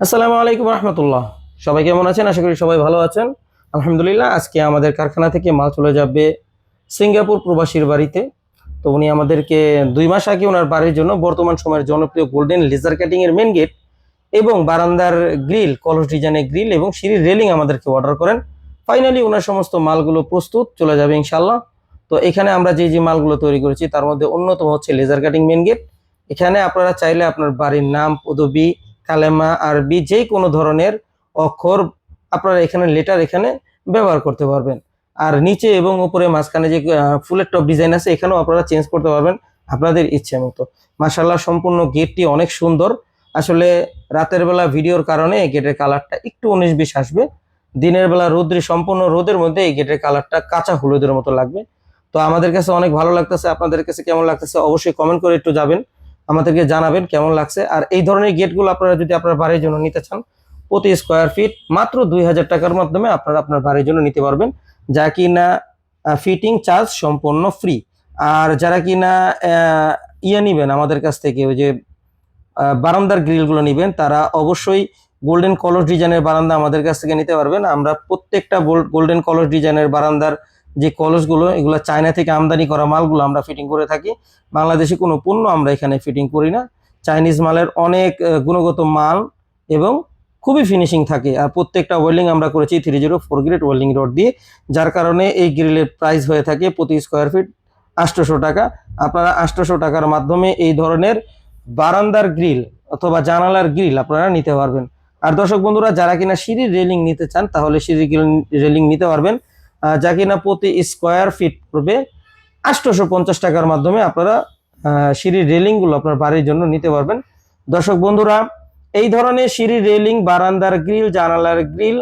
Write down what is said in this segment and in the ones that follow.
আসসালামু আলাইকুম রহমতুল্লাহ। সবাই কেমন আছেন? আশা করি সবাই ভালো আছেন। আলহামদুলিল্লাহ, আজকে আমাদের কারখানা থেকে মাল চলে যাবে সিঙ্গাপুর প্রবাসীর বাড়িতে। তো উনি আমাদেরকে দুই মাস আগে ওনার বাড়ির জন্য বর্তমান সময়ের জনপ্রিয় গোল্ডেন লেজার কাটিং এর মেন গেট এবং বারান্দার গ্রিল, কলস ডিজাইনের গ্রিল এবং সিঁড়ির রেলিং আমাদেরকে অর্ডার করেন। ফাইনালি ওনার সমস্ত মালগুলো প্রস্তুত, চলে যাবে ইনশাল্লাহ তো এখানে আমরা যে যে মালগুলো তৈরি করেছি, তার মধ্যে অন্যতম হচ্ছে লেজার কাটিং মেন গেট এখানে আপনারা চাইলে আপনার বাড়ির নাম, পদবি কালেমা, আরবি, যে কোনো ধরনের অক্ষর আপনারা এখানে লেটার এখানে ব্যবহার করতে পারবেন। আর নিচে এবং উপরে মাঝখানে যে ফুলের টপ ডিজাইন আছে, এখানেও আপনারা চেঞ্জ করতে পারবেন আপনাদের ইচ্ছে মতো। মাসাল্লাহ সম্পূর্ণ গেটটি অনেক সুন্দর। আসলে রাতের বেলা ভিডিওর কারণে এই গেটের কালারটা একটু উনিশ বিশ আসবে। দিনের বেলা রোদ্রে, সম্পূর্ণ রোদের মধ্যে এই গেটের কালারটা কাঁচা হলুদের মতো লাগবে। তো আমাদের কাছে অনেক ভালো লাগতেছে। আপনাদের কাছে কেমন লাগতেছে অবশ্যই কমেন্ট করে একটু যাবেন আমাদেরকে জানাবেন কেমন লাগছে। আর এই ধরনের গেটগুলো আপনারা যদি আপনার বাড়ির জন্য নিতে চান, প্রতি স্কোয়ার ফিট মাত্র দুই হাজার টাকার মাধ্যমে আপনারা আপনার বাড়ির জন্য নিতে পারবেন। যা কি না ফিটিং চার্জ সম্পূর্ণ ফ্রি আর যারা কি না ইয়ে নিবেন আমাদের কাছ থেকে, ওই যে বারান্দার গ্রিলগুলো নিবেন, তারা অবশ্যই গোল্ডেন কলর ডিজাইনের বারান্দা আমাদের কাছ থেকে নিতে পারবেন। আমরা প্রত্যেকটা গোল্ডেন কলর ডিজাইনের বারান্দার যে কলসগুলো, এগুলো চায়না থেকে আমদানি করা মালগুলো আমরা ফিটিং করে থাকি। বাংলাদেশে কোনো পণ্য আমরা এখানে ফিটিং করি না। চাইনিজ মালের অনেক গুণগত মাল এবং খুবই ফিনিশিং থাকে। আর প্রত্যেকটা ওয়েল্ডিং আমরা করেছি three zero four grade welding rod দিয়ে, যার কারণে এই গ্রিলের প্রাইস হয়ে থাকে প্রতি স্কোয়ার ফিট আটশোশো টাকা। আপনারা আটশোশো টাকার মাধ্যমে এই ধরনের বারান্দার গ্রিল অথবা জানালার গ্রিল আপনারা নিতে পারবেন। আর দর্শক বন্ধুরা, যারা কিনা সিঁড়ির রেলিং নিতে চান, তাহলে সিঁড়ির রেলিং নিতে পারবেন। যা কিনা প্রতি স্কোয়ার ফিট পড়বে আটশোশো পঞ্চাশ টাকার মাধ্যমে আপনারা সিঁড়ির রেলিংগুলো আপনার বাড়ির জন্য নিতে পারবেন। দর্শক বন্ধুরা, এই ধরনের সিঁড়ির রেলিং, বারান্দার গ্রিল, জানালার গ্রিল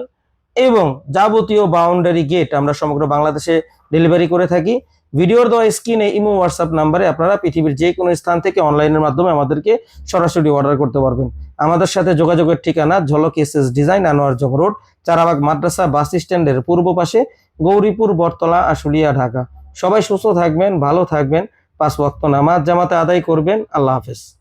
এবং যাবতীয় বাউন্ডারি গেট আমরা সমগ্র বাংলাদেশে ডেলিভারি করে থাকি। ভিডিওর দেওয়া স্ক্রিনে ইমো, হোয়াটসঅ্যাপ নাম্বারে আপনারা পৃথিবীর যে কোনো স্থান থেকে অনলাইনের মাধ্যমে আমাদেরকে সরাসরি অর্ডার করতে পারবেন। আমাদের সাথে যোগাযোগের ঠিকানা Jhalak S S design, Anwar Jang road, Charabag, মাদ্রাসা, বাস স্ট্যান্ডের পূর্ব পাশে। গৌরীপুর, বটতলা, আশুলিয়া, ঢাকা। সবাই সুস্থ থাকবেন, ভালো থাকবেন। পাঁচ ওয়াক্ত নামাজ জামাতে আদায় করবেন। আল্লাহ হাফেজ।